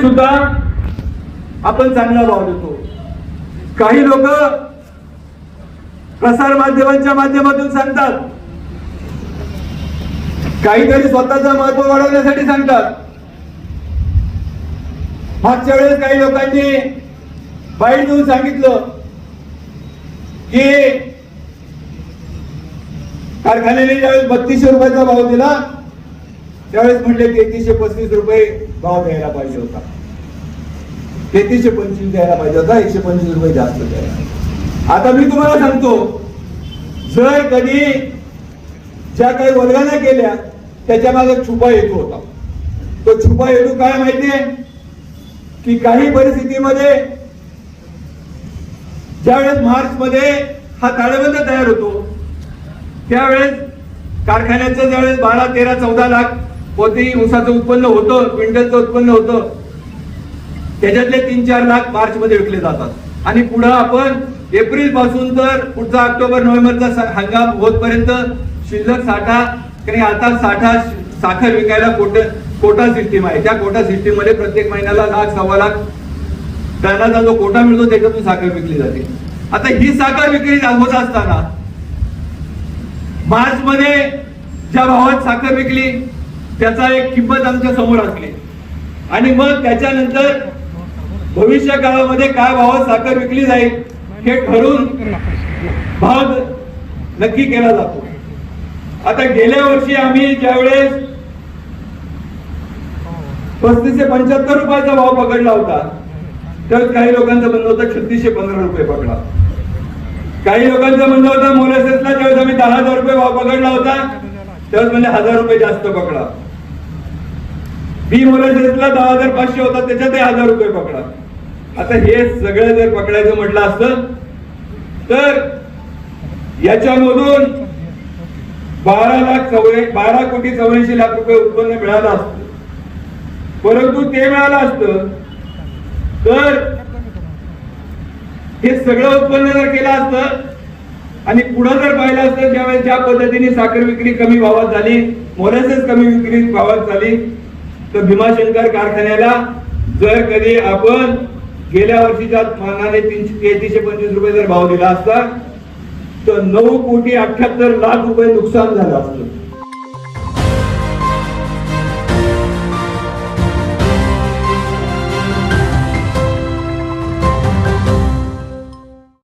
सुद्धा आपण चांगला भाव देतो. काही लोक प्रसार माध्यमांच्या माध्यमातून सांगतात. काहीतरी स्वतःचं महत्त्व वाढवण्यासाठी सांगतात. मागच्या वेळेस काही लोकांनी बाईट देऊन सांगितलं की कारखान्याने ज्यावेळेस बत्तीसशे रुपयाचा भाव दिला त्यावेळेस म्हटले तेहतीसशे पस्तीस रुपये भाव द्यायला पाहिजे होता. तेहतीसशे पंचवीस द्यायला पाहिजे होता एकशे पंचवीस रुपये जास्त द्यायला आता मी तुम्हाला सांगतो जर कधी ज्या काही वर्गाने केल्या त्याच्यामागे छुपा हेतू होता. तो छुपा हेतू काय माहितीये? की काही परिस्थितीमध्ये ज्यावेळेस मार्च मध्ये हा ताळेबंद तयार होतो त्यावेळेस कारखान्याचं ज्यावेळेस बारा तेरा चौदा लाख पोती ऊसाचं उत्पन्न होतं क्विंटलचं उत्पन्न होतं त्याच्यातले तीन चार लाख मार्च मध्ये विकले जातात. आणि पुढं आपण एप्रिलपासून तर पुढचा ऑक्टोबर नोव्हेंबरचा हंगाम होतपर्यंत शिल्लक साठा कारण आता साठा साखर विकायला कोट कोटा सिस्टीम आहे. त्या कोटा सिस्टीममध्ये प्रत्येक महिन्याला लाख सव्वा लाख टनाचा जो कोटा मिळतो त्याच्यातून साखर विकली जाते. आता ही साखर विक्री होत असताना मार्च मध्ये ज्या भावात साखर विकली त्याचा एक किंमत आमच्यासमोर असली. आणि मग त्याच्यानंतर भविष्य काळामध्ये काय भावात साखर विकली जाईल हे ठरून भाव नक्की केला जातो. आता गेल्या वर्षी आम्ही ज्यावेळेस पस्तीसशे पंच्याहत्तर रुपयाचा भाव पकडला होता तर काही लोकांचं म्हणणं होतं छत्तीसशे पंधरा रुपये पकडा. काही लोकांचं म्हणणं होतं मोलेसेसला ज्यावेळेस आम्ही दहा हजार रुपये भाव पकडला होता त्यावेळेस म्हणजे हजार रुपये जास्त पकडा. बी मोलेसेसला दहा हजार पाचशे होता त्याच्यात हजार रुपये पकडा. आता हे सगळं जर पकडायचं म्हटलं असतं तर याच्यामधून बारा लाख चौऱ्या बारा कोटी चौऱ्याऐंशी लाख रुपये उत्पन्न मिळालं असतं. परंतु ते मिळालं असतं तर हे सगळं उत्पन्न जर केलं असतं आणि पुढं जर पाहिलं असतं ज्यावेळेस ज्या पद्धतीने साखर विक्री कमी भावात झाली मोरेसेस कमी विक्री भावात झाली तर भीमाशंकर कारखान्याला जर कधी आपण गेल्या वर्षीच्या मानाने तीनशे तेहतीसशे पंचवीस रुपये जर भाव दिला असता तर नऊ कोटी अठ्याहत्तर लाख रुपये नुकसान झालं असतं.